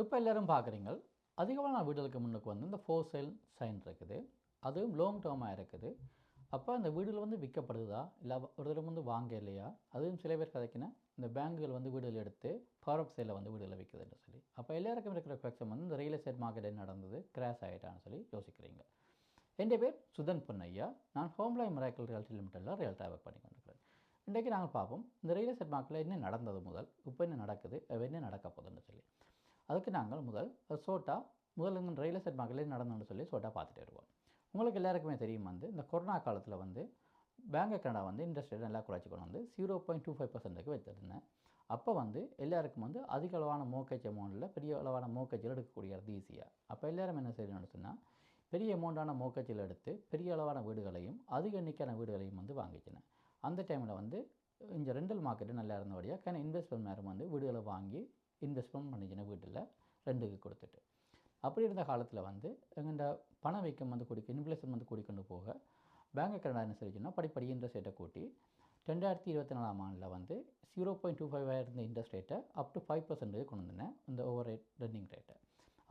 இப்போ எல்லோரும் பார்க்குறீங்க அதிகமான வீடுகளுக்கு முன்னுக்கு வந்து இந்த ஃபோர் சேல் சைன் இருக்குது. அதுவும் லாங் டேர்மாக இருக்குது. அப்போ அந்த வீடுகள் வந்து விற்கப்படுதா? இல்லை ஒரு தடவை வந்து வாங்க இல்லையா அதுவும் சில பேர் கதைக்கினா இந்த பேங்குகள் வந்து வீடுகள் எடுத்து ஃபாரப் சேலில் வந்து வீடுகளை விற்குதுன்னு சொல்லி. அப்போ எல்லாருக்கும் இருக்கிற கொஸ்டின் வந்து இந்த ரியல் எஸ்டேட் மார்க்கெட் என்ன நடந்தது? கிராஷ் ஆகிட்டான்னு சொல்லி யோசிக்கிறீங்க. என் பேர் சுதன் பொன்னையா நான் ஹோம்லாய் மிராக்கல் ரியாலிட்டி லிமிட்டடில் ரியல்ட்டாக ஒர்க் பண்ணி கொண்டிருக்கிறேன். இன்றைக்கு நாங்கள் பார்ப்போம் இந்த ரியல் எஸ்டேட் மார்க்கெட்டில் என்ன நடந்தது முதல்? இப்போ என்ன நடக்குது? அது என்ன நடக்க போகுதுன்னு சொல்லி. அதுக்கு நாங்கள் முதல் சோட்டா முதல் இந்த ரியல் எஸ்டேட் மார்க்கெட்டில் என்ன சொல்லி சோட்டா பார்த்துட்டு வருவோம் உங்களுக்கு எல்லாருக்குமே தெரியும் வந்து இந்த கொரோனா காலத்தில் வந்து பேங்க் கனடா வந்து இன்ட்ரெஸ்ட் ரேட் நல்லா குறைச்சி கொண்டு வந்து ஜீரோ பாயிண்ட் டூ ஃபைவ் பர்சன்ட்டுக்கு வச்சிருந்தேன் அப்போ வந்து எல்லாருக்கும் வந்து அதிக அளவான மோக்கேஜ் அமௌண்ட்டில் பெரிய அளவான மோக்கேஜில் எடுக்கக்கூடியது ஈஸியாக அப்போ எல்லாரும் என்ன செய்யணும்னு சொன்னால் பெரிய அமௌண்ட்டான மோக்கேஜில் எடுத்து பெரிய அளவான வீடுகளையும் அதிக எண்ணிக்கையான வீடுகளையும் வந்து வாங்கிச்சினேன் அந்த டைமில் வந்து இந்த ரெண்டல் மார்க்கெட்டு நல்லா இருந்தபடியாக கேன் இன்வெஸ்ட்மெண்ட் மேலும் வந்து வீடுகளை வாங்கி இன்வெஸ்ட்மெண்ட் பண்ணிச்சின வீட்டில் ரெண்டுக்கு கொடுத்துட்டு. அப்படி இருந்த காலத்தில் வந்து எங்கள்ட பணவீக்கம் வந்து கூடி இன்ஃப்ளேஷன் வந்து கூடிக்கொண்டு போக பேங்க் கனடா என்ன சொல்லிச்சுன்னா படிப்படி இன்ட்ரெஸ்ட் ரேட்டை கூட்டி ரெண்டாயிரத்தி இருபத்தி நாலாம் ஆண்டில் வந்து ஜீரோ பாயிண்ட் டூ ஃபைவ் இருந்த இன்ட்ரெஸ்ட் ரேட்டை அப் டு ஃபைவ் பர்சன்டேஜ் கொண்டு வந்தேன் இந்த ஓவர் ரேட் ரன்னிங் ரேட்டை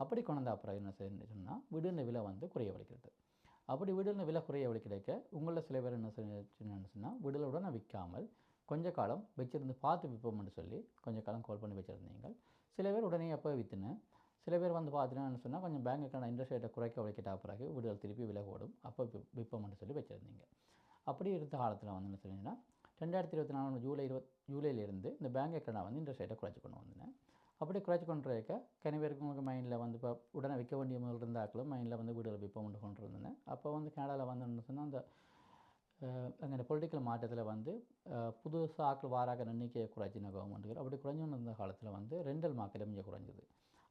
அப்படி கொண்டு வந்த அப்புறம் என்ன சொன்னால் வீடுன விலை வந்து குறைய வலிக்கிறது அப்படி வீடுன விலை குறைய வழி கிடைக்க உங்களில் சில பேர் என்ன செய்யணும்னு சொன்னால் வீடுகளுடன் விற்காமல் கொஞ்ச காலம் வச்சிருந்து பார்த்து விற்போம்னு சொல்லி கொஞ்ச காலம் கால் பண்ணி வச்சுருந்தீங்க சில பேர் உடனே அப்போ விற்றுனேன் சில பேர் வந்து பார்த்தீங்கன்னா சொன்னால் கொஞ்சம் பேங்க்குக்கான இன்ட்ரெஸ்ட் ரேட்டை குறைக்க வைக்கிட்டா பிறகு வீடுகள் திருப்பி விலை ஓடும் அப்போ விற்போம்னு சொல்லி வச்சுருந்தீங்க. அப்படி இருந்த காலத்தில் வந்து என்ன சொன்னீங்கன்னா ரெண்டாயிரத்தி இருபத்தி நாலு ஜூலை இருபத் ஜூலையிலேருந்து இந்த பேங்க் அக்கௌண்ட் வந்து இன்ட்ரெஸ்ட் ரேட்டை குறைச்சி கொண்டு வந்தேன். அப்படி குறைச்சி கொண்டு இருக்க கனிவேருக்கு உங்களுக்கு மைண்டில் வந்து இப்போ உடனே விற்க வேண்டிய முதல் இருந்தாக்களும் மைண்டில் வந்து வீடுகள் விற்போம் கொண்டு இருந்தேன். அப்போ வந்து கனடாவில் வந்து சொன்னால் அந்த அங்கே பொலிட்டிக்கல் மாற்றத்தில் வந்து புதுசாக ஆக்கள் வாராக எண்ணிக்கையை குறைச்சின கவர்மெண்ட்டுகள் அப்படி குறைஞ்சோன்னு இருந்த காலத்தில் வந்து ரெண்டல் மார்க்கெட் இங்கே குறைஞ்சது.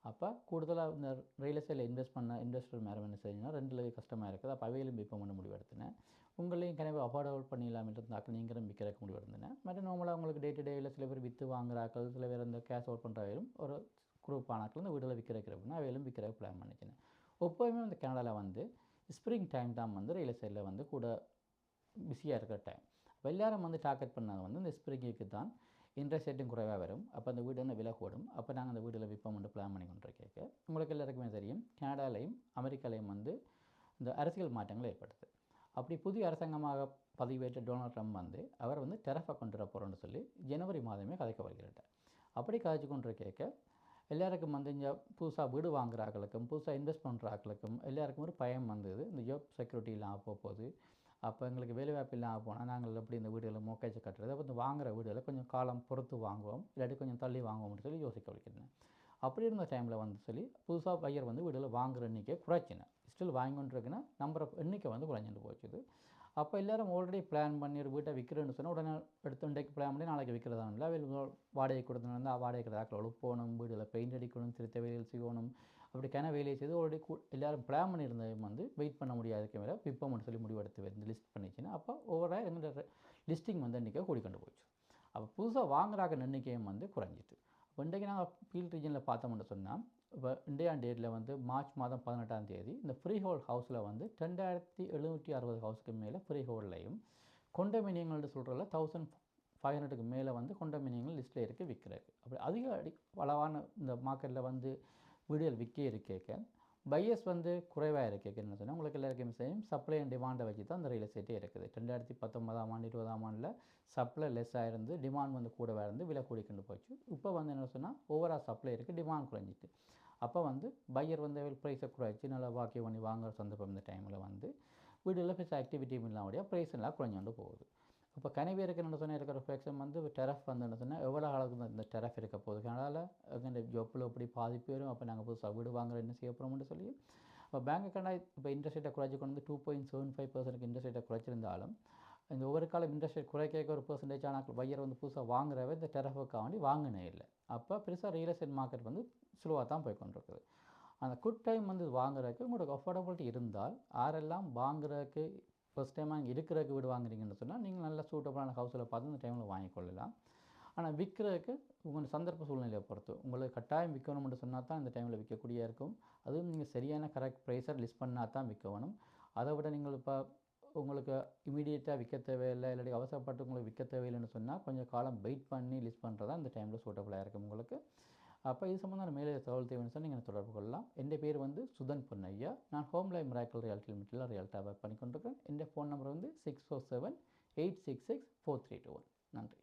அப்போ கூடுதலாக இந்த ரியல் எஸ்டேட்டில் இன்வெஸ்ட் பண்ண இன்வெஸ்டர் மேலே என்ன செய்யணும்னா ரெண்டில் கஷ்டமாக இருக்குது. அப்போ அவையிலும் விற்ப பண்ண முடிவெடுத்தினேன் உங்களையும் கனவே அஃபோர்டபுள் பண்ணிடலாம் இருந்தாக்கள் நீங்களும் விற்கிறக்கு முடிவெடுத்தினேன் மற்ற நார்மலாக உங்களுக்கு டே டு டேயில் சில பேர் விற்று வாங்குறாக்கள் சில பேர் இந்த கேஷ் அவுட் பண்ணுறவையிலும் ஒரு குரூப் ஆனாக்கள் இந்த வீட்டில் விற்கிறக்கு அப்படின்னா அவையிலும் விற்கிறக்கு பிளான் பண்ணிக்கினேன் எப்போயுமே இந்த கனடாவில் வந்து ஸ்ப்ரிங் டைம் தான் வந்து ரியல் எஸ்டேட்டில் வந்து கூட பிஸியாக இருக்கிற டைம் அப்போ எல்லாரும் வந்து டார்கெட் பண்ணாங்க வந்து இந்த ஸ்ப்ரிங்குக்கு தான் இன்ட்ரெஸ்ட் ரேட்டும் குறைவாக வரும். அப்போ அந்த வீடு என்ன விலை கூடும். அப்போ நாங்கள் அந்த வீட்டில் விற்போம்னு பிளான் பண்ணி கொண்டு கேட்க உங்களுக்கு எல்லாருக்குமே தெரியும் கனடாலையும் அமெரிக்காலையும் வந்து இந்த அரசியல் மாற்றங்கள் ஏற்படுது. அப்படி புதிய அரசாங்கமாக பதிவேற்ற டொனால்ட் ட்ரம்ப் வந்து அவர் வந்து டெரஃபை கொண்டு வர போகிறோன்னு சொல்லி ஜனவரி மாதமே கதைக்க வருகிறார். அப்படி கதைச்சு கொண்டு கேட்க எல்லாருக்கும் வந்து இங்கே புதுசாக வீடு வாங்குற ஆக்களுக்கும் புதுசாக இன்வெஸ்ட் பண்ணுற ஆக்களுக்கும் எல்லாருக்கும் ஒரு பயம் வந்தது. இந்த ஜாப் செக்யூரிட்டி இல்லாமல் போகுது. அப்போ எங்களுக்கு வேலைவாய்ப்பு இல்லாமல் போனால் நாங்கள் எப்படி இந்த வீடுகளை மோக்கேஜ் கட்டுறது? அப்போ இந்த வாங்குகிற வீடுகளை கொஞ்சம் காலம் பொறுத்து வாங்குவோம். இல்லாட்டி கொஞ்சம் தள்ளி வாங்குவோம்னு சொல்லி யோசிக்க வைக்கிறேன் அப்படி இருந்த டைமில் வந்து சொல்லி புதுசாக பையர் வந்து வீடுகளை வாங்குகிற எண்ணிக்கை குறைச்சினேன். ஸ்டில் வாங்கிக்கொண்டிருக்குன்னா நம்பர் எண்ணிக்கை வந்து குறைஞ்சிட்டு போச்சுது. அப்போ எல்லோரும் ஆல்ரெடி பிளான் பண்ணி ஒரு வீட்டை விற்கிறேன்னு சொன்னால் உடனே எடுத்து இன்றைக்கு பிளான் பண்ணி நாளைக்கு விற்கிறதா இல்லை வாடகை கொடுத்துனா வாடகை கிடக்காக்கள் போகணும் வீடுகளை பெயிண்ட் அடிக்கணும் திருத்த வேலைகள் செய்யணும் அப்படி கன வேலையை செய்து ஆல்ரெடி எல்லோரும் பிளான் பண்ணியிருந்தவங்க வந்து வெயிட் பண்ண முடியாதுக்கு மேலே விற்போம்னு சொல்லி முடிவெடுத்து வந்து லிஸ்ட் பண்ணிச்சுன்னா அப்போ ஓவராக எங்களோட லிஸ்டிங் வந்து இன்றைக்கி கூடிக்கொண்டு போச்சு அப்போ புதுசாக வாங்குறாக்க எண்ணிக்கையும் வந்து குறைஞ்சிட்டு. அப்போ இன்றைக்கு நாங்கள் ஃபீல்ட் ரீஜனில் பார்த்தோம்னு சொன்னால் இப்போ இந்தியா டேட்டில் வந்து மார்ச் மாதம் பதினெட்டாம் தேதி இந்த ஃப்ரீ ஹோல்ட் ஹவுஸில் வந்து ரெண்டாயிரத்தி எழுநூற்றி அறுபது ஹவுஸுக்கு மேலே ஃப்ரீ ஹோல்ட்லையும் கொண்டமினியங்கள்னு சொல்கிறல தௌசண்ட் ஃபைவ் ஹண்ட்ரடுக்கு மேலே வந்து கொண்டமினியங்கள் லிஸ்ட்டில் இருக்குது விற்கிறது அப்படி அதிக அடி வளவான இந்த மார்க்கெட்டில் வந்து வீடுகள் விற்க இருக்க பையஸ் வந்து குறைவாக இருக்கேன்னு சொன்னால் உங்களுக்கு எல்லாருக்குமே செய்யும் சப்ளை அண்ட் டிமாண்டை வச்சு தான் அந்த ரியல் எஸ்டேட்டே இருக்குது. ரெண்டாயிரத்தி பத்தொன்பதாம் ஆண்டு இருபதாம் ஆண்டில் சப்ளை லெஸ்ஸாக இருந்து டிமாண்ட் வந்து கூடவாக இருந்து விலை கூடிக்கொண்டு போச்சு. இப்போ வந்து என்ன சொன்னால் ஓவரால் சப்ளை இருக்குது டிமாண்ட் குறைஞ்சிட்டு. அப்போ வந்து பையர் வந்து ப்ரைஸை குறைச்சி நல்லா வாக்கி பண்ணி வாங்குற சந்தர்ப்பம் இந்த டைமில் வந்து வீடுகளில் பெருசாக ஆக்டிவிட்டியும் இல்லாமடியாக ப்ரைஸ் எல்லாம் கொண்டு போகுது. இப்போ கனிவேருக்கு இருக்குன்னு சொன்னால் இருக்கிற ஃபேக்ஷன் வந்து டெரஃப் வந்துன்னு சொன்னால் எவ்வளோ அளவுக்கு இந்த டெரஃப் இருக்க போகுது? அதனால் இந்த ஜொப்பில் எப்படி பாதிப்பு வரும்? அப்போ நாங்கள் புதுசாக வீடு வாங்குற என்ன செய்ய போகிறோம்னு சொல்லி. இப்போ பேங்க் அக்கௌண்ட் இப்போ இன்ட்ரெஸ்ட் ரேட்டை குறைச்சி கொண்டு வந்து two point seven five percent interest ரேட்டை குறைச்சிருந்தாலும் இந்த ஒவ்வொரு காலம் இன்ட்ரெஸ்ட் ரேட் குறைக்க ஒரு பர்சன்டேஜ் ஆனால் பையர் வந்து புதுசாக வாங்குறவே இந்த டெரஃபுக்காக வேண்டி வாங்கினே இல்லை. அப்போ பெருசாக ரியல் எஸ்டேட் மார்க்கெட் வந்து ஸ்லோவாக தான் போய் கொண்டிருக்குது. அந்த குட் டைம் வந்து வாங்குறதுக்கு உங்களுக்கு அஃபோர்டபிலிட்டி இருந்தால் யாரெல்லாம் வாங்குறதுக்கு ஃபஸ்ட் டைமாக இங்கே இருக்கிறதுக்கு வீடு வாங்குறீங்கன்னு சொன்னால் நீங்கள் நல்ல சூட்டபுளான ஹவுஸில் பார்த்து அந்த டைமில் வாங்கிக்கொள்ளலாம். ஆனால் விற்கிறதுக்கு உங்கள் சந்தர்ப்ப சூழ்நிலையை பொறுத்து உங்களுக்கு கட்டாயம் விற்கணும்னு சொன்னால் தான் இந்த டைமில் விற்கக்கூடிய இருக்கும். அதுவும் நீங்கள் சரியான கரெக்ட் ப்ரைஸை லிஸ்ட் பண்ணால் தான் விற்கணும். அதை விட நீங்கள் இப்போ உங்களுக்கு இமீடியட்டாக விற்க தேவையில்லை இல்லாட்டி அவசரப்பட்டு உங்களுக்கு விற்க தேவையில்லைன்னு சொன்னால் கொஞ்சம் காலம் வெயிட் பண்ணி லிஸ்ட் பண்ணுறதா இந்த டைமில் சூட்டபுளாக இருக்கும் உங்களுக்கு. அப்போ இது சம்மந்தமான மேலே தகவல் தேவைன்னு சொல்லி நீங்கள் தொடர்பு கொள்ளலாம். என் பேர் வந்து சுதன் பொன்னையா. நான் ஹோம் லைஃப் மிராக்கல் ரியாலிட்டி லிமிட்டில் ரியால்ட்டாக ஒர்க் பண்ணி கொண்டிருக்கேன் என் ஃபோன் நம்பர் வந்து six four seven eight six six four three two one நன்றி.